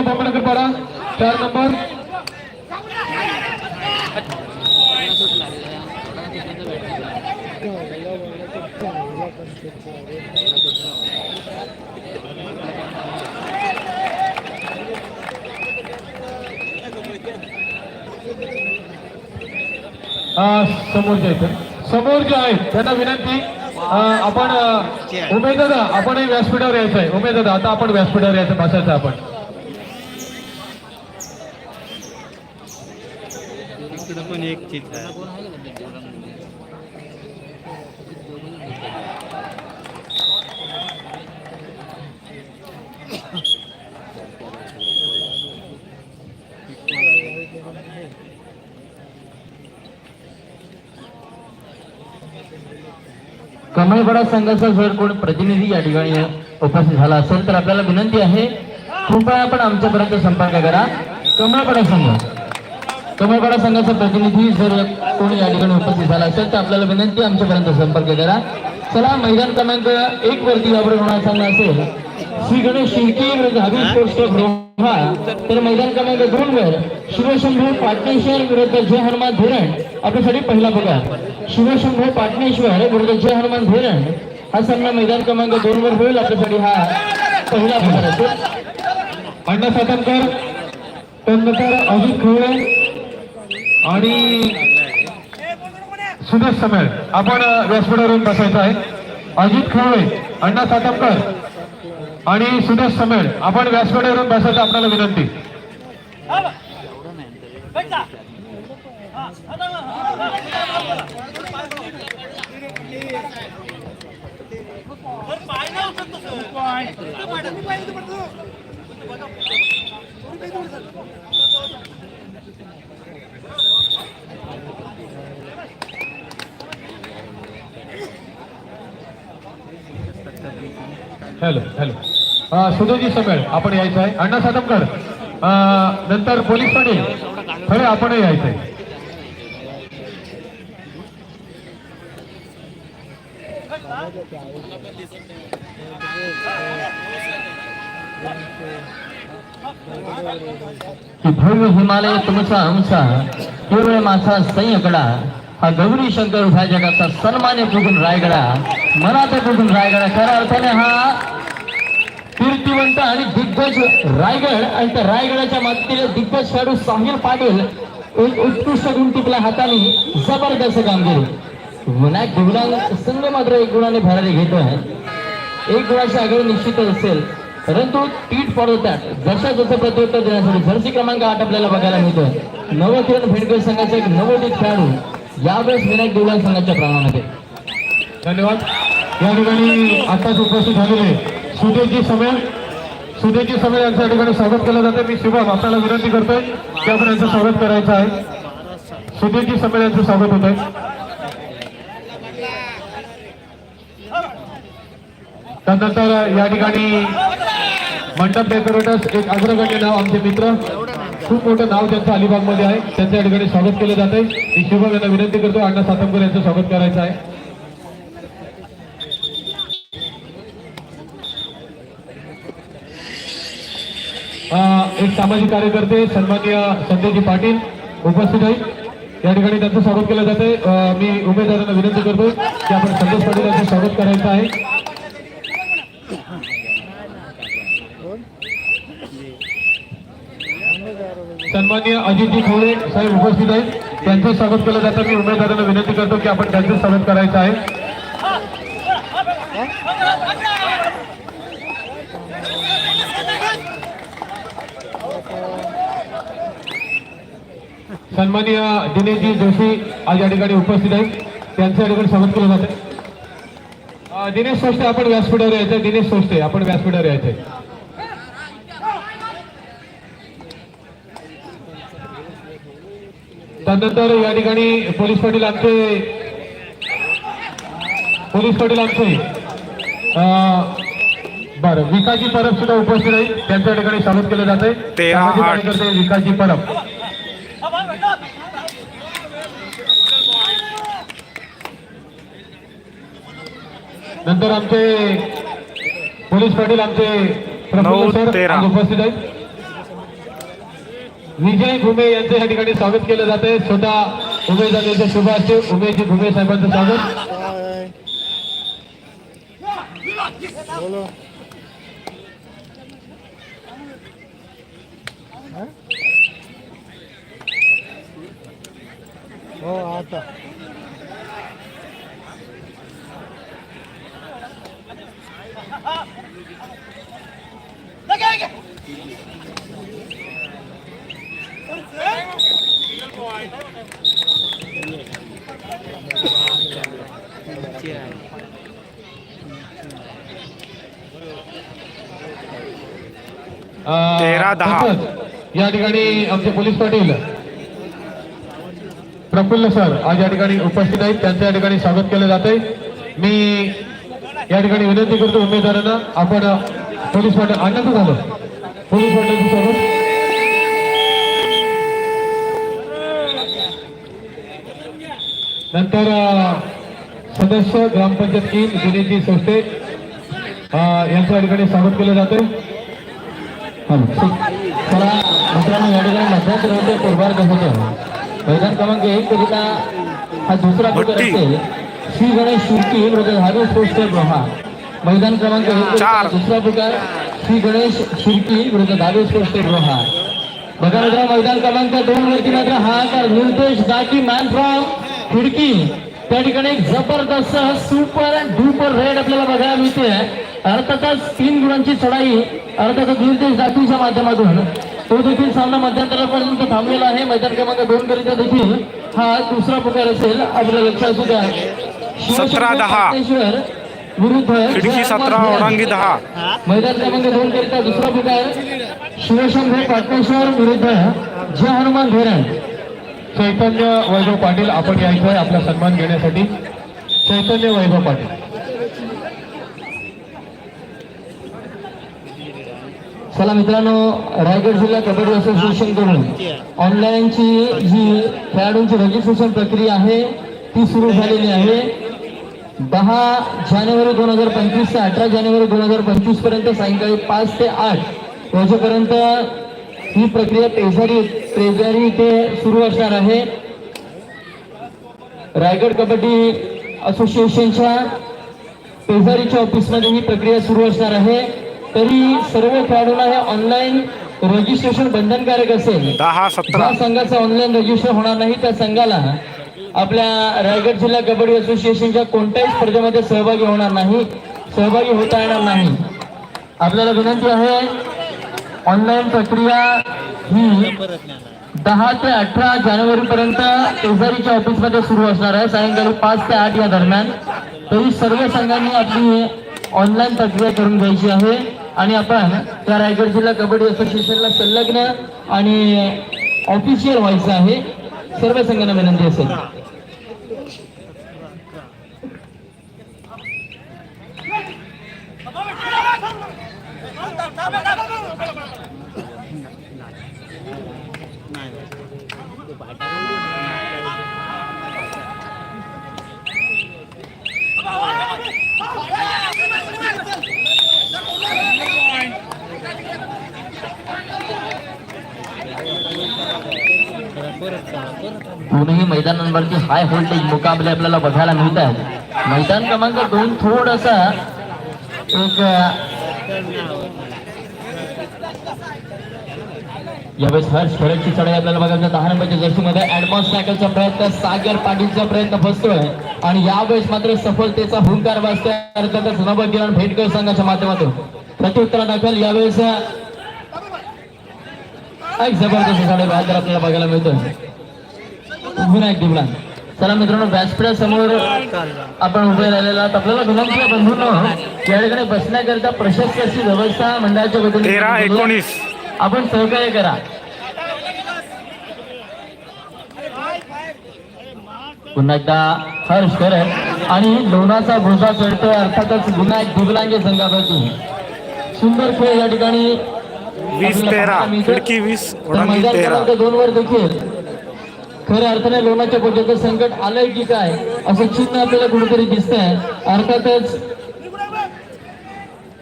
शिवा बांबडकर पाडा चार नंबर. अं, समोरच्या इथे समोर जे आहेत त्यांना विनंती. आपण अं, आपण व्यासपीठावर यायचं आहे उमेश आता आपण व्यासपीठावर यायचं भाषाचं आपण. इकडं पण कमळगडा संघाचा जर कोण प्रतिनिधी या ठिकाणी उपस्थित झाला असेल तर आपल्याला विनंती आहे कृपया आपण आमच्यापर्यंत संपर्क करा. कमळगडा संघ. कमळगडा संघाचा प्रतिनिधी जर कोणी या ठिकाणी उपस्थित झाला असेल तर आपल्याला विनंती आमच्यापर्यंत संपर्क करा. चला मैदान क्रमांक एक वरती यावर होणार सामना असेल. श्री गणेश शिर्के विरुद्ध स्पोर्ट्स क्लब तर मैदान क्रमांक दोन वर शिवशंभू पाटणेश्वर विरुद्ध जय हनुमान धोरण. आपल्यासाठी पहिला पगार शिवशंभू पाटणेश्वर विरुद्ध जय हनुमान धोरण. हा सामना मैदान क्रमांक दोन वर होईल. आपल्यासाठी हा पहिला पगार असेल अण्णा सातमकर अजित खवळे आणि सुदेश समेळ आपण अ, व्यासपीठावरून बसायचं आहे. अजित खवळे अण्णा सातमकर. आणि सुदेश समेळ आपण व्यासपीठावरून बसायचं आपल्याला विनंती. हॅलो हॅलो अ, सुधोजी समेळ आपण यायचं आहे अण्णा सादमकर uh, नंतर पोलीस पाटील खरे आपणही यायचं आहे की भव्य हिमालय तुमचा आमचा केवळ माझा संयकडा हा गौरी शंकर उभ्या जगाचा सन्मान्य पुजून रायगडा? मनात पुजून रायगडा? खऱ्या अर्थाने हा कीर्तिवंत आणि दिग्गज रायगड आणि त्या रायगडाच्या मातीतील दिग्गज खेळाडू साहिल पाटील एक उत्कृष्ट गुण टिपल्या हाताने जबरदस्त कामगिरी. विनायक गुणांग संघ मात्र एक गुणाने भरारी घेतोय. एक गुणाची आघाडी निश्चितच असेल. परंतु टीट फॉर दॅट जशा जसं प्रत्युत्तर देण्यासाठी जर्सी क्रमांक आठ आपल्याला बघायला मिळतोय नवकिरण भेटकर संघाचे एक नवोदित खेळाडू. यावेळेस विनायक देवळा संघाच्या प्रांगणामध्ये धन्यवाद. या ठिकाणी आताच उपस्थित झालेले सुदेशजी समेळ. सुदेशजी समेळ यांच्या ठिकाणी स्वागत केलं जातं. मी शुभम आपल्याला विनंती करतोय. की आपण यांचं स्वागत करायचं आहे. सुदेशजी समेळ यांचं स्वागत होत आहे त्यानंतर या ठिकाणी मंडप डेकोरेटर्स एक अग्रगण्य नाव आमचे मित्र. खूप मोठं नाव त्यांचं अलिबागमध्ये आहे. त्यांच्या या ठिकाणी स्वागत केलं जात आहे. मी शुभम यांना विनंती करतो अण्णा सातमकर यांचं स्वागत करायचं आहे. एक सामाजिक कार्यकर्ते सन्माननीय संजयजी पाटील उपस्थित आहेत. या ठिकाणी त्यांचं स्वागत केलं जाते मी उमेदवारांना विनंती करतो की आपण संदेश पाटील यांचं स्वागत करायचं आहे. सन्माननीय अजितजी खवळे साहेब उपस्थित आहेत. त्यांचं स्वागत केलं जातं. मी उमेदवारांना विनंती करतो की आपण त्यांचं स्वागत करायचं आहे. सन्माननीय दिनेशजी जोशी आज या ठिकाणी उपस्थित आहेत. त्यांचं या ठिकाणी स्वागत केलं जातं. आहे दिनेश सोष्टे आपण व्यासपीठावर यायचं. दिनेश सोष्टे आपण व्यासपीठावर यायचंय त्यानंतर या ठिकाणी पोलीस पाटील आमचे पोलीस पाटील आमचे बरं विकासजी परब सुद्धा उपस्थित आहेत. त्यांच्या ठिकाणी स्वागत केलं जात. आहे. विकासजी परब. नंतर आमचे पोलीस पाटील आमचे उपस्थित आहेत. विजय घुमे यांचं या ठिकाणी स्वागत केलं जाते स्वतः उमेश यांचे शुभ असते उमेशजी घुमे साहेबांचं स्वागत. हो आता. तेरा दहा. या ठिकाणी आमचे पोलीस पाटील प्रफुल्ल सर आज या ठिकाणी उपस्थित आहेत. त्यांचं या ठिकाणी स्वागत केलं जाते मी या ठिकाणी विनंती करतो उमेदवारांना आपण पोलीस पाटील आनंद झालं. पोलीस पाटील स्वागत. नंतर सदस्य ग्रामपंचायत तीन सोस्ते अं, यांचं या ठिकाणी स्वागत केलं जातं. चला मित्रांनो या ठिकाणी मध्यंतर होते कोरबार होतं? मैदान क्रमांक एक करिता हा दुसरा प्रकार भट्टी. असेल. श्री गणेश शिर्की विरुद्ध धाबे स्पोर्ट्स रोहा मैदान क्रमांक एक. दुसरा प्रकार श्री गणेश शिर्की धाबे स्पोर्ट्स क्लब रोहा बघा. मित्रांनो मैदान क्रमांक दोन वरती मात्र हा निर्देश दाटी मॅन फ्रॉम खिडकी. त्या ठिकाणी एक जबरदस्त सुपर डुपर रेड आपल्याला बघायला मिळते अर्थातच तीन गुणांची चढाई अर्थातच निर्देश दाखवीच्या माध्यमातून. तो देखील सामना मध्यंतरापर्यंत थांबलेला आहे. मैदान क्रमांक दोन करिता देखील हा दुसरा प्रकार असेल. आपल्या लक्षात असू द्या. सतरा दहा. विरुद्ध सतरा दहा. मैदान क्रमांक दोन करिता दुसरा प्रकार. शिवशंकर पाटणेश्वर विरुद्ध जय हनुमान धोरण. चैतन्य वैभव पाटील आपण यायचंय आपला सन्मान घेण्यासाठी चैतन्य वैभव पाटील. चला मित्रांनो रायगड जिल्हा कबड्डी असोसिएशनकडून ऑनलाईनची जी खेळाडूंची रजिस्ट्रेशन प्रक्रिया आहे ती सुरू झालेली आहे. दहा जानेवारी दोन हजार पंचवीस ते अठरा जानेवारी दोन हजार पंचवीसपर्यंत सायंकाळी पाच ते आठ वाजेपर्यंत ही प्रक्रिया पेजारी पेजारी इथे सुरू असणार आहे. रायगड कबड्डी असोसिएशनच्या पेजारीच्या ऑफिसमध्ये ही प्रक्रिया सुरू असणार आहे. तरी सर्व खेळाडूंना हे ऑनलाईन रजिस्ट्रेशन बंधनकारक असेल. दहा सतरा. ज्या संघाचं ऑनलाईन रजिस्टर होणार नाही त्या संघाला आपल्या रायगड जिल्हा कबड्डी असोसिएशनच्या कोणत्याही स्पर्धेमध्ये सहभागी होणार नाही सहभागी होता येणार नाही. आपल्याला विनंती आहे ऑनलाईन प्रक्रिया ही दहा ते अठरा जानेवारी पर्यंत पेजारीच्या ऑफिसमध्ये सुरू असणार आहे. सायंकाळी पाच ते आठ या दरम्यान. तरी सर्व संघांनी आपली ऑनलाईन प्रक्रिया करून घ्यायची आहे. आणि आपण त्या रायगड जिल्हा कबड्डी असोसिएशनला संलग्न आणि ऑफिशियल व्हायचं आहे. सर्व संघांना विनंती असेल. दोन्ही मैदानांवरती हाय व्होल्टेज मुकाबले आपल्याला बघायला मिळत आहेत मैदान क्रमांक दोन थोडसा एक यावेळेस हर्ष खरडची चढाई आपल्याला बघायला दहा नंबरच्या जर्सीमध्ये ऍडव्हान्स सायकलचा प्रयत्न सागर पाटीलचा प्रयत्न फसतोय आणि यावेळेस मात्र सफलतेचा हुंकार वाजतोय. अर्थातच नवकिरण भेटकर संघाच्या माध्यमातून. प्रत्युत्तरा दाखल यावेळेस एक जबरदस्त चढाई बाहेर आपल्याला बघायला मिळतोय. विनायक दिवला चला मित्रांनो व्यासपीठा समोर आपण उभे राहिलेला आहात. आपल्याला विनंती आहे बंधूंनो या ठिकाणी बसण्याकरिता प्रशस्त अशी व्यवस्था मंडळाच्या वतीने आपण सहकार्य करा. पुन्हा एकदा हर्ष करत आणि लोणाचा भोसा चढतोय अर्थातच विनायक दिवलांगे संघापैकी सुंदर खेळ या ठिकाणी वीस तेरा. खिडकी वीस मैदान तेरा. दोन वर देखील. खऱ्या अर्थाने लोणाच्या पोटाचं संकट आलंय की काय असं चिन्ह आपल्याला कुठेतरी दिसतंय. अर्थातच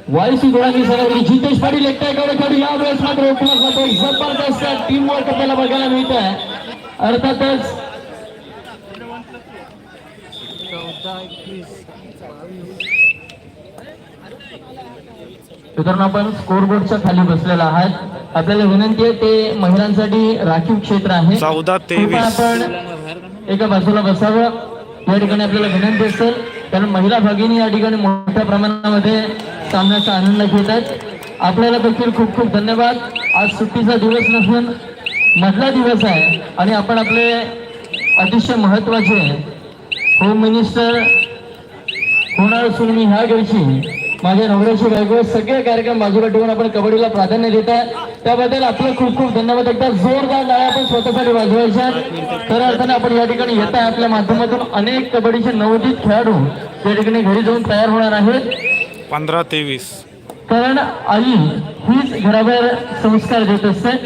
वायसी गोळांनी सगळ्यांनी जितेश पाटील एकटा एकावर खेळू यावेळेस मात्र उपलब्ध होतो जबरदस्त टीम वर्क आपल्याला बघायला मिळत आहे अर्थातच मित्रांनो आपण स्कोरबोर्डच्या खाली बसलेला आहात. आपल्याला विनंती आहे ते महिलांसाठी राखीव क्षेत्र आहे. चौदा तेवीस. आपण एका बाजूला बसावं. या ठिकाणी आपल्याला विनंती असेल कारण महिला भगिनी या ठिकाणी मोठ्या प्रमाणामध्ये सामन्याचा आनंद घेत आहेत. आपल्याला देखील खूप खूप धन्यवाद. आज सुट्टीचा दिवस नसून मधला दिवस आहे आणि आपण आपले अतिशय महत्त्वाचे होम मिनिस्टर होणार असून मी ह्या दिवशी माझ्या नवऱ्याची बायको सगळे कार्यक्रम बाजूला ठेवून आपण कबड्डीला प्राधान्य देत आहे. त्याबद्दल आपलं खूप खूप धन्यवाद. एकदा जोरदार टाळ्या आपण स्वतःसाठी वाजवायच्या तर अर्थाने आपण या ठिकाणी येत आहे आपल्या माध्यमातून. अनेक कबड्डीचे नवोदित खेळाडू त्या ठिकाणी घरी जाऊन तयार होणार आहेत. पंधरा तेवीस. कारण आई हीच घराबाहेर संस्कार देत असते.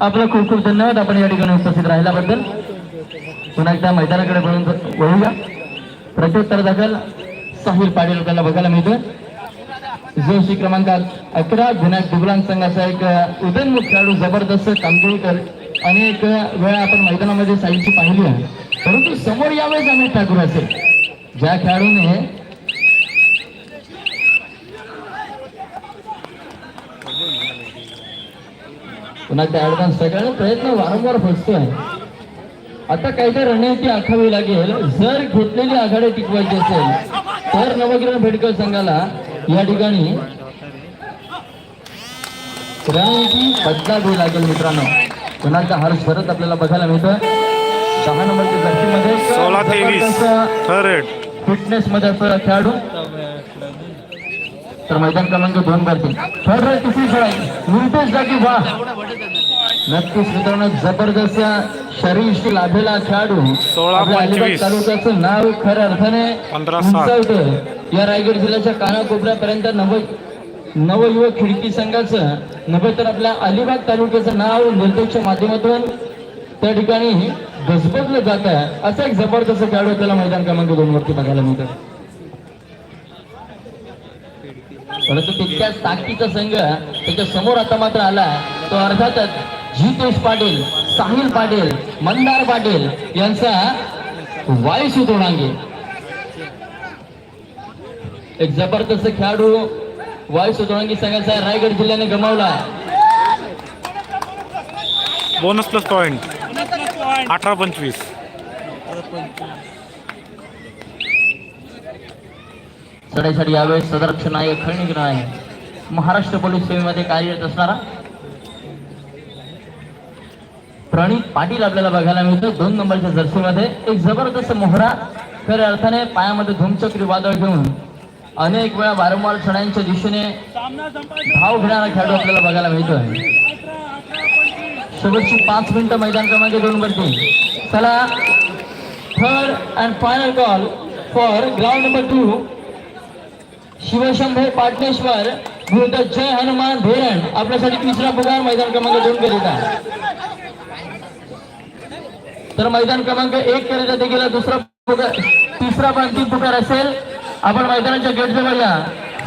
आपलं खूप खूप धन्यवाद. आपण या ठिकाणी उपस्थित राहिल्याबद्दल. पुन्हा एकदा मैदानाकडे वळून वळूया. प्रत्युत्तर दाखल. साहिल पाटील आपल्याला बघायला मिळतोय. जोशी क्रमांक अकरा विनायक दुबलान संघाचा एक उदयनमुख खेळाडू जबरदस्त कामगिरी कर अनेक वेळा आपण मैदानामध्ये साहिलची पाहिली आहे. परंतु समोर यावेळेस अमित ठाकूर असेल. ज्या खेळाडूने पुन्हा त्या ऍडव्हान्स सगळ्यांना प्रयत्न वारंवार फसतोय आता काय काय रणनीती आखावी लागेल. जर घेतलेली आघाडी टिकवायची असेल तर नवग्रह भेडकर संघाला या ठिकाणी रणनीती बदलावी लागेल मित्रांनो. एकदा हर्ष भरत आपल्याला बघायला मिळतोय. दहा नंबरच्या जर्सीमध्ये सोळा तेवीस. फिटनेस मध्ये असलेला खेळाडू. तर मैदान क्रमांक दोन वरती. थर्ड रे तिसरी खेळाडू नितेश जागी वा नक्कीच मित्रांनो जबरदस्त शरीरशी लाभलेला खेळाडू. सोळा पंचवीस. तालुक्याचं नाव खऱ्या अर्थाने. उंचावतं या रायगड जिल्ह्याच्या कानाकोपऱ्यापर्यंत नव नवयुवक खिडकी संघाचं नव्हे तर आपल्या अलिबाग तालुक्याचं नाव निर्देशच्या माध्यमातून त्या ठिकाणी गजबजलं जात आहे. असा एक जबरदस्त खेळाडू आपल्याला मैदान क्रमांक दोन वरती बघायला मिळतात परंतु तितक्याच ताकदीचा संघ त्याच्यासमोर आता मात्र आला तो अर्थातच जितेश पाटील साहिल पाटील मंदार पाटील यांचा वायू तोडांगे एक जबरदस्त खेळाडू वायू तोडांगी संघाचा रायगड जिल्ह्याने गमावला. बोनस प्लस पॉईंट अठरा पंचवीस. चढाईसाठी यावेळेस सदरक्षण नायक खैनिक नायक महाराष्ट्र पोलीस सेवेमध्ये कार्यरत असणारा प्रणित पाटील आपल्याला बघायला मिळतो दोन नंबरच्या जर्सीमध्ये एक जबरदस्त मोहरा खऱ्या अर्थाने पायामध्ये धूमचक्री वादळ घेऊन अनेक वेळा वारंवार चढाईच्या दिशेने धाव घेणारा खेळाडू आपल्याला बघायला मिळतोय. शेवटची पाच मिनिटं मैदान क्रमांक दोन वरती. चला third and final call for ground number two Shivshambhar Patneshwar विरुद्ध जय हनुमान धोरण आपल्यासाठी तिसरा पुकार मैदान क्रमांक दोन करीत आहे. तर मैदान क्रमांक एक करीता देखील दुसरा पुकार तिसरा पण अंतिम पुकार असेल. आपण मैदानाच्या गेट जवळ या.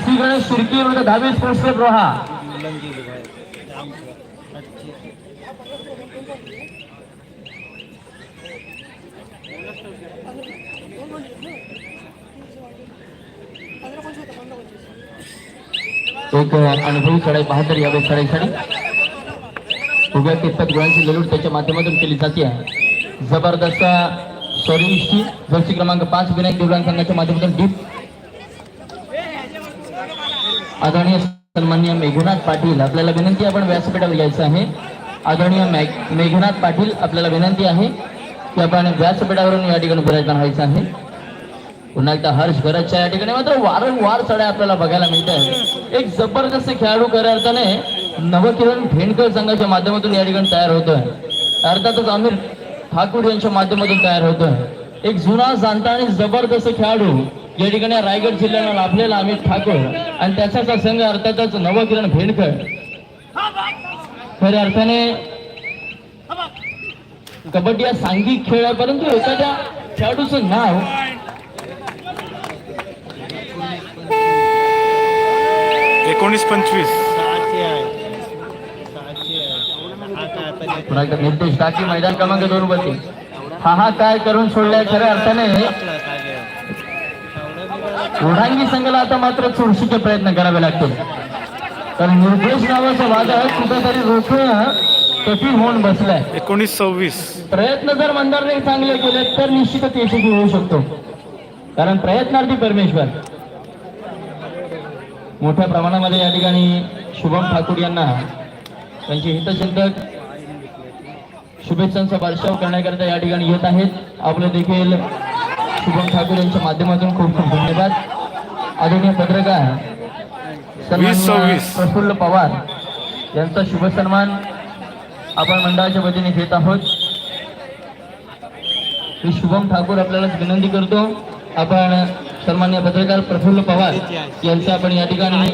श्री गणेश शिर्की विरुद्ध दहावी स्पोर्ट्स क्लब रोहा. एक अनुभवी चढाई बहादर यावेळी चढाईसाठी. उभ्या कितपत गोळ्यांची ललूट त्याच्या माध्यमातून केली जाते. आहे जबरदस्त सॉरी जर्सी क्रमांक पाच विनायक देवलान संघाच्या माध्यमातून डीप आदरणीय सन्मान्य मेघनाथ पाटील आपल्याला विनंती आपण व्यासपीठावर यायचं आहे. आदरणीय मेघनाथ पाटील आपल्याला विनंती आहे की आपण व्यासपीठावरून या ठिकाणी विराजमान व्हायचं आहे. पुन्हा एकदा हर्ष गरजच्या या ठिकाणी मात्र वारंवार चढ्या आपल्याला बघायला मिळत आहे एक जबरदस्त खेळाडू खऱ्या अर्थाने नवकिरण भेंडकर संघाच्या माध्यमातून या ठिकाणी तयार होतोय. अर्थातच आमिर ठाकूर यांच्या माध्यमातून तयार होतोय? एक जुना जाणता आणि जबरदस्त खेळाडू या ठिकाणी रायगड जिल्ह्याला लाभलेला अमित ठाकूर आणि त्याचाच संघ अर्थातच नवकिरण भेंडकर. खऱ्या अर्थाने कबड्डी हा सांघिक खेळ आहे परंतु एखाद्या खेळाडूचं नाव एकोणीस पंचवीस. पुन्हा एकदा निर्देश टाकी मैदान क्रमांक दोन वरती. हा हा काय करून सोडलाय खऱ्या अर्थाने? ओढांगी संघाला आता मात्र चोरशीचे प्रयत्न करावे लागतील. कारण निर्देश नावाचा वाद कुठेतरी रोखणं कठीण होऊन बसलाय. एकोणीस सव्वीस प्रयत्न जर मंदारने चांगले केले तर निश्चितच यशस्वी होऊ शकतो. कारण प्रयत्नार्थी परमेश्वर. मोठ्या प्रमाणामध्ये या ठिकाणी शुभम ठाकूर यांना त्यांचे हितचिंतक शुभेच्छांचा वर्षाव करण्याकरिता या ठिकाणी येत आहेत. आपले देखील शुभम ठाकूर यांच्या माध्यमातून खूप खूप धन्यवाद. आदरणीय पत्रकार. प्रफुल्ल पवार यांचा शुभ सन्मान आपण मंडळाच्या वतीने घेत आहोत. मी शुभम ठाकूर आपल्याला विनंती करतो. आपण सन्मान्य पत्रकार प्रफुल्ल पवार यांचा आपण या ठिकाणी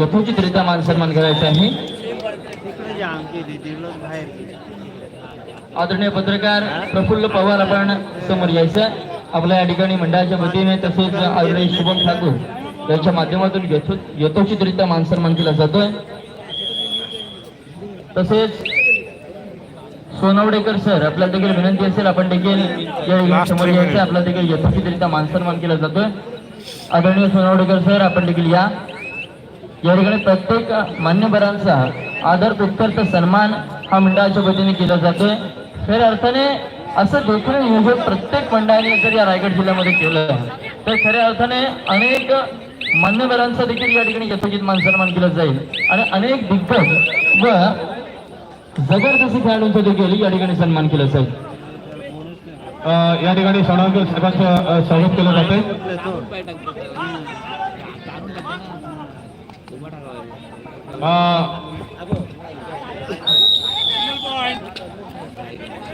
यथोचितरित्या मान सन्मान करायचा आहे तिकडे जा आमची दिवस बाहेर आदरणीय पत्रकार प्रफुल्ल पवार आपण समोर यायचं. आपल्या या ठिकाणी मंडळाच्या वतीने तसेच आदरणीय शुभम ठाकूर यांच्या माध्यमातून यथो यथोचितरित्या मान सन्मान केला जातोय. तसेच सोनवडेकर सर आपल्याला देखील विनंती असेल आपण देखील या समोर यायचं. आपल्याला देखील यथोचितरित्या मान सन्मान केला जातोय. आदरणीय सोनवडेकर सर आपण देखील या. या ठिकाणी प्रत्येक मान्यवरांचा आदर उत्तरचा सन्मान हा मंडळाच्या वतीने केला जातोय. खऱ्या अर्थाने असं देखील नियोजन प्रत्येक मंडळाने जर या रायगड जिल्ह्यामध्ये केलं तर खऱ्या अर्थाने अनेक मान्यवरांचा देखील या ठिकाणी यथोचित मान सन्मान केला जाईल. आणि अनेक दिग्गज व जबरदस्ती खेळाडूंचा देखील या ठिकाणी सन्मान केला जाईल. या ठिकाणी सोनावकर साहेबांचं स्वागत केलं जाते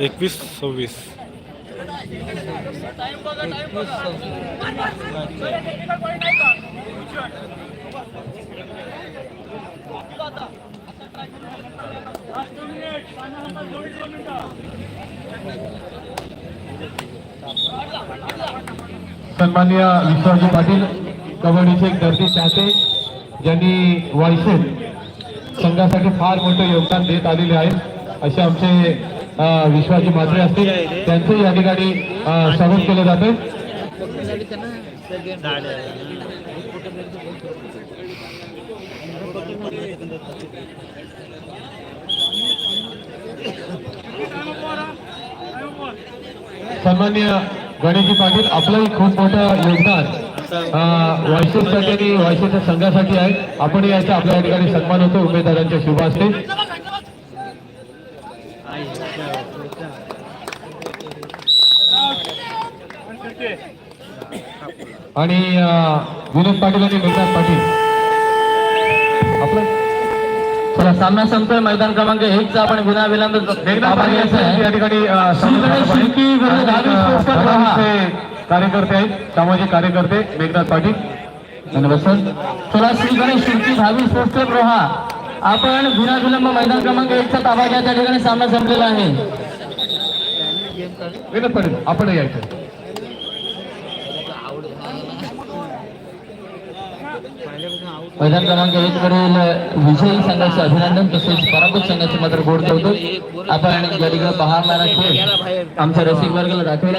एकवीस सव्वीस. सन्मान्य विश्वजी पाटील कबड्डीचे एक दर्दी चाहते ज्यांनी वायसेल संघासाठी फार मोठं योगदान देत आलेले आहे. असे आमचे विश्वाजी म्हात्रे असतील त्यांचे या ठिकाणी स्वागत केलं जाते सन्मान्य गणेशजी पाटील आपलंही खूप मोठं योगदान वायसेससाठी आणि वायसेसच्या संघासाठी आहे. आपण याचा आपल्या ठिकाणी सन्मान होतो उमेदवारांच्या शुभ असते आणि विनोद पाटील आणि मेघनाथ पाटील. आपलं चला सामना संपतोय. मैदान क्रमांक एक चा आपण विना विलंब या ठिकाणी कार्यकर्ते आहेत सामाजिक कार्यकर्ते मेघनाथ पाटील. धन्यवाद सर. चला श्री गणेश शिर्की धावी स्पोर्ट्स क्लब रोहा आपण विना विलंब मैदान क्रमांक एक चा ताबा घ्या. त्या ठिकाणी सामना संपलेला आहे. विनोद पाटील आपण यायचं मैदान क्रमांक एक वरील विजयी संघाचं अभिनंदन तसेच पराभूत संघाचं मात्र गोड ठेवतो आपण या ठिकाणी पाहणारा खेळ आमच्या रसिक वर्गाला दाखवला